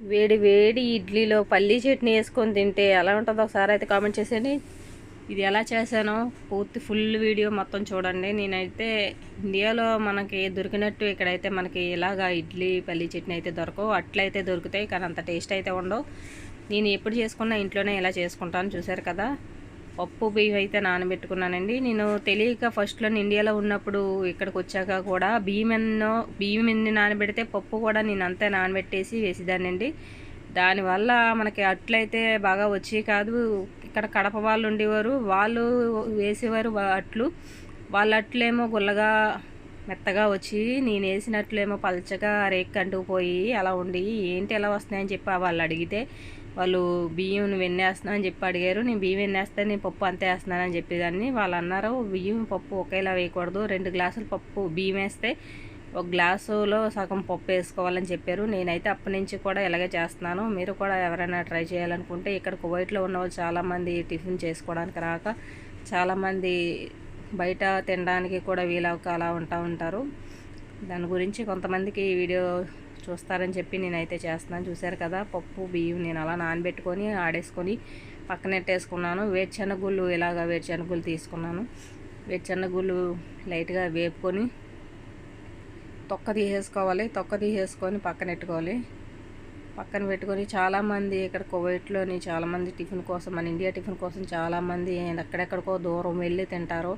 వేడి వేడి ఇడ్లీలో పల్లీ చట్నీ వేసుకొని తింటే ఎలా ఉంటుందో ఒకసారి అయితే కామెంట్ చేసేయండి. ఇది ఎలా చేశానో పూర్తి ఫుల్ వీడియో మొత్తం చూడండి. నేనైతే ఇండియాలో మనకి దొరికినట్టు ఇక్కడైతే మనకి ఇలాగా ఇడ్లీ పల్లీ చట్నీ అయితే దొరకవు. అట్లయితే దొరుకుతాయి కానీ అంత టేస్ట్ అయితే ఉండవు. నేను ఎప్పుడు చేసుకున్నా ఇంట్లోనే ఇలా చేసుకుంటాను చూసారు కదా? పప్పు బియ్యం అయితే నానబెట్టుకున్నానండి. నేను తెలియక ఫస్ట్లో ఇండియాలో ఉన్నప్పుడు ఇక్కడికి వచ్చాక కూడా బియ్యం ఎన్నో బియ్యం ఎన్ని నానబెడితే పప్పు కూడా నేను అంతే నానబెట్టేసి వేసేదానండి దానివల్ల మనకి అట్లయితే బాగా వచ్చి కాదు. ఇక్కడ కడప వాళ్ళు ఉండేవారు. వాళ్ళు వేసేవారు అట్లు. వాళ్ళ అట్లేమో గుల్లగా మెత్తగా వచ్చి నేను వేసినట్లేమో పల్చగా రేక్ అంటుకుపోయి అలా ఉండి ఏంటి ఎలా వస్తున్నాయని చెప్పి వాళ్ళు అడిగితే వాళ్ళు బియ్యం నువ్వు అని చెప్పి అడిగారు. నేను బియ్యం వెన్నేస్తే నేను పప్పు అంతే వేస్తున్నానని చెప్పేదాన్ని. వాళ్ళు అన్నారు బియ్యం పప్పు ఒకేలా వేయకూడదు. రెండు గ్లాసులు పప్పు బియ్యం వేస్తే ఒక గ్లాసులో సగం పప్పు వేసుకోవాలని చెప్పారు. నేనైతే అప్పటి నుంచి కూడా ఇలాగే చేస్తున్నాను. మీరు కూడా ఎవరైనా ట్రై చేయాలనుకుంటే ఇక్కడ కువైట్లో ఉన్న వాళ్ళు చాలామంది టిఫిన్ చేసుకోవడానికి రాక చాలామంది బయట తినడానికి కూడా వీలవక అలా ఉంటా ఉంటారు. దాని గురించి కొంతమందికి ఈ వీడియో చూస్తారని చెప్పి నేనైతే చేస్తున్నాను. చూశారు కదా పప్పు బియ్యం నేను అలా నానబెట్టుకొని ఆడేసుకొని పక్కనెట్టేసుకున్నాను వేరుశనగుళ్ళు ఇలాగ వేరుశనగుళ్ళు తీసుకున్నాను. వేరుశనగుళ్ళు లైట్గా వేపుకొని తొక్క తీసేసుకోవాలి. తొక్క తీసేసుకొని పక్కనెట్టుకోవాలి పక్కన పెట్టుకొని చాలామంది ఇక్కడ కువైట్లోని చాలామంది టిఫిన్ కోసం మన ఇండియా టిఫిన్ కోసం చాలామంది ఎక్కడెక్కడికో దూరం వెళ్ళి తింటారు.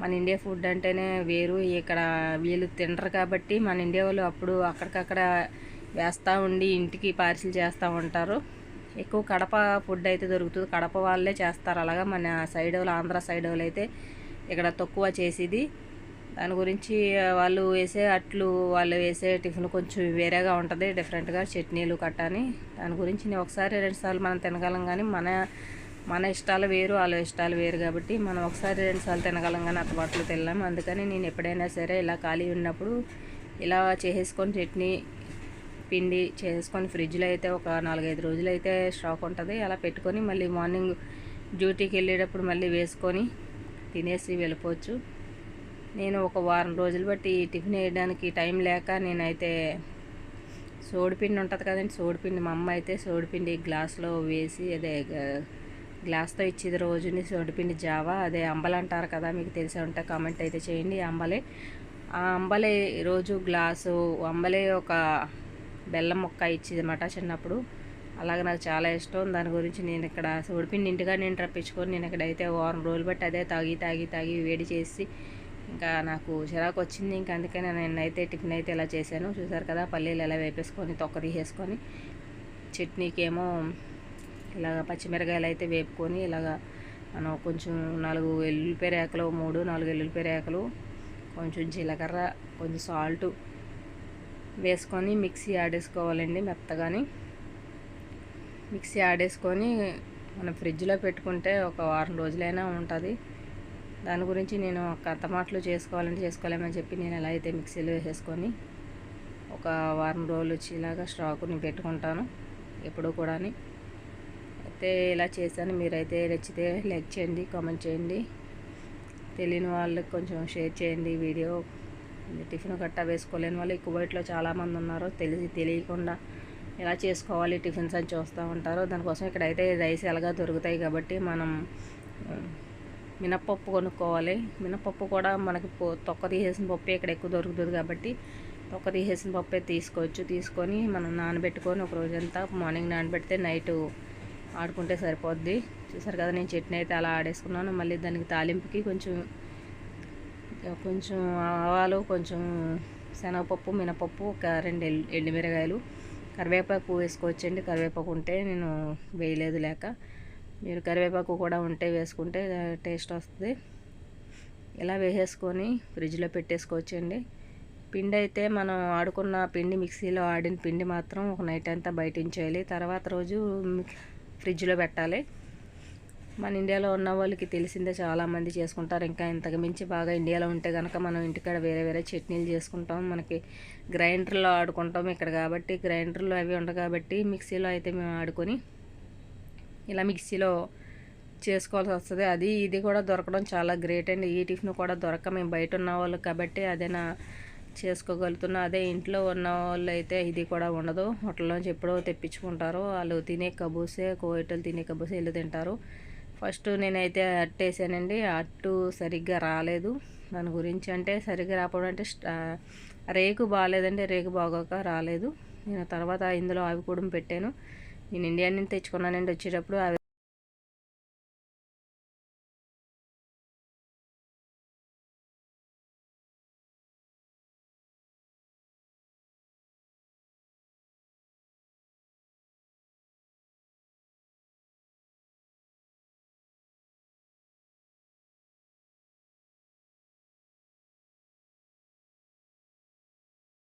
మన ఇండియా ఫుడ్ అంటేనే వేరు. ఇక్కడ వీళ్ళు తినరు కాబట్టి మన ఇండియా వాళ్ళు అప్పుడు అక్కడికక్కడ వేస్తూ ఉండి ఇంటికి పార్సిల్ చేస్తూ ఉంటారు. ఎక్కువ కడప ఫుడ్ అయితే దొరుకుతుంది. కడప వాళ్ళే చేస్తారు. అలాగా మన సైడ్ వాళ్ళు ఆంధ్ర సైడ్ వాళ్ళు అయితే ఇక్కడ తక్కువ చేసేది. దాని గురించి వాళ్ళు వేసే అట్లు వాళ్ళు వేసే టిఫిన్ కొంచెం వేరేగా ఉంటుంది డిఫరెంట్గా చట్నీలు కట్టని. దాని గురించి నేను ఒకసారి రెండుసార్లు మనం తినగలం కానీ మన మన ఇష్టాలు వేరు వాళ్ళ ఇష్టాలు వేరు కాబట్టి మనం ఒకసారి రెండుసార్లు తినగలం కానీ అత్తబాట్లు తినలేము. అందుకని నేను ఎప్పుడైనా సరే ఇలా ఖాళీ ఉన్నప్పుడు ఇలా చేసేసుకొని చట్నీ పిండి చేసుకొని ఫ్రిడ్జ్లో అయితే ఒక నాలుగైదు రోజులు అయితే స్టాక్ ఉంటుంది. అలా పెట్టుకొని మళ్ళీ మార్నింగ్ డ్యూటీకి వెళ్ళేటప్పుడు మళ్ళీ వేసుకొని తినేసి వెళ్ళిపోవచ్చు. నేను ఒక వారం రోజులు బట్టి టిఫిన్ వేయడానికి టైం లేక నేనైతే సోడిపిండి ఉంటుంది కదండి సోడిపిండి మా అమ్మ అయితే సోడిపిండి గ్లాస్లో వేసి అదే గ- గ్లాస్తో ఇచ్చేది రోజుని సోడిపిండి జావా అదే అంబలు అంటారు కదా మీకు తెలిసే ఉంటే కామెంట్ అయితే చేయండి అంబలే. ఆ అంబలే రోజు గ్లాసు అంబలే ఒక బెల్లం ముక్క ఇచ్చేది అనమాట చిన్నప్పుడు. అలాగే నాకు చాలా ఇష్టం దాని గురించి నేను ఇక్కడ సోడిపిండి ఇంటిగా నేను రప్పించుకొని నేను ఇక్కడైతే వారం రోజులు బట్టి అదే తాగి తాగి తాగి వేడి చేసి ఇంకా నాకు చిరాకు వచ్చింది. ఇంకా అందుకనే నేనైతే అయితే టిఫిన్ అయితే ఇలా చేశాను. చూసారు కదా పల్లీలు ఎలా వేపేసుకొని తొక్క తీసేసుకొని చట్నీకి ఏమో ఇలాగ పచ్చిమిరకాయలు అయితే వేపుకొని ఇలాగ మనం కొంచెం నాలుగు ఎల్లుల్లిపాయ రేకలు మూడు నాలుగు ఎల్లుల్లిపాయ రేకలు కొంచెం జీలకర్ర కొంచెం సాల్ట్ వేసుకొని మిక్సీ ఆడేసుకోవాలండి మెత్తగాని. మిక్సీ ఆడేసుకొని మనం ఫ్రిడ్జ్లో పెట్టుకుంటే ఒక వారం రోజులైనా ఉంటుంది. దాని గురించి నేను కంత మాటలు చేసుకోవాలంటే చేసుకోలేమని చెప్పి నేను ఎలా అయితే మిక్సీలో వేసేసుకొని ఒక వారం రోజులు వచ్చేలాగా స్టాకుని పెట్టుకుంటాను ఎప్పుడూ కూడా అయితే ఇలా చేశాను మీరైతే నచ్చితే లైక్ చేయండి కామెంట్ చేయండి. తెలియని వాళ్ళకి కొంచెం షేర్ చేయండి వీడియో. టిఫిన్ గట్టా వేసుకోలేని వాళ్ళు ఎక్కువ కువైట్లో చాలామంది ఉన్నారు తెలిసి తెలియకుండా ఎలా చేసుకోవాలి టిఫిన్స్ అని చూస్తూ ఉంటారు. దానికోసం ఇక్కడైతే రైస్ ఎలాగా దొరుకుతాయి కాబట్టి మనం మినప్పప్పు కొనుక్కోవాలి. మినప్పప్పు కూడా మనకి తొక్క తీసేసిన పప్పు ఇక్కడ ఎక్కువ దొరుకుతుంది కాబట్టి తొక్క తీసేసిన పప్పే తీసుకోవచ్చు. తీసుకొని మనం నానబెట్టుకొని ఒక రోజంతా మార్నింగ్ నానబెడితే నైట్ ఆడుకుంటే సరిపోద్ది. చూసారు కదా నేను చట్నీ అయితే అలా ఆడేసుకున్నాను. మళ్ళీ దానికి తాలింపుకి కొంచెం కొంచెం ఆవాలు కొంచెం శనగపప్పు మినపప్పు ఒక రెండు ఎల్ ఎండుమిరగాయలు కరివేపాకు వేసుకోవచ్చండి. కరివేపాకు ఉంటే నేను వేయలేదు లేక మీరు కరివేపాకు కూడా ఉంటే వేసుకుంటే టేస్ట్ వస్తుంది. ఇలా వేసేసుకొని ఫ్రిడ్జ్లో పెట్టేసుకోవచ్చండి. పిండి అయితే మనం ఆడుకున్న పిండి మిక్సీలో ఆడిన పిండి మాత్రం ఒక నైట్ అంతా బయట ఉంచేయాలి. తర్వాత రోజు ఫ్రిడ్జ్లో పెట్టాలి. మన ఇండియాలో ఉన్న వాళ్ళకి తెలిసిందే చాలామంది చేసుకుంటారు. ఇంకా ఇంతకు మించి బాగా ఇండియాలో ఉంటే కనుక మనం ఇంటికాడ వేరే వేరే చట్నీలు చేసుకుంటాం. మనకి గ్రైండర్లో ఆడుకుంటాం ఇక్కడ కాబట్టి గ్రైండర్లో అవి ఉండవు కాబట్టి మిక్సీలో అయితే మేము ఆడుకొని ఇలా మిక్సీలో చేసుకోవాల్సి వస్తుంది. అది ఇది కూడా దొరకడం చాలా గ్రేట్ అండి. ఈ టిఫిన్ కూడా దొరక మేము బయట ఉన్న వాళ్ళు కాబట్టి అదేనా చేసుకోగలుగుతున్నా. అదే ఇంట్లో ఉన్న వాళ్ళు అయితే ఇది కూడా ఉండదు. హోటల్లోంచి ఎప్పుడో తెప్పించుకుంటారు. వాళ్ళు తినే కబూసే కోయటలు తినే కబూసే ఇల్లు తింటారు. ఫస్ట్ నేనైతే అట్టు వేసానండి. అట్టు సరిగ్గా రాలేదు. దాని గురించి అంటే సరిగ్గా రాకపోవడం అంటే స్ట- రేకు బాగాలేదండి. రేకు బాగోక రాలేదు. నేను తర్వాత ఇందులో అవి కూడా పెట్టాను. నేను ఇండియా నుంచి తెచ్చుకున్నానండి వచ్చేటప్పుడు అవి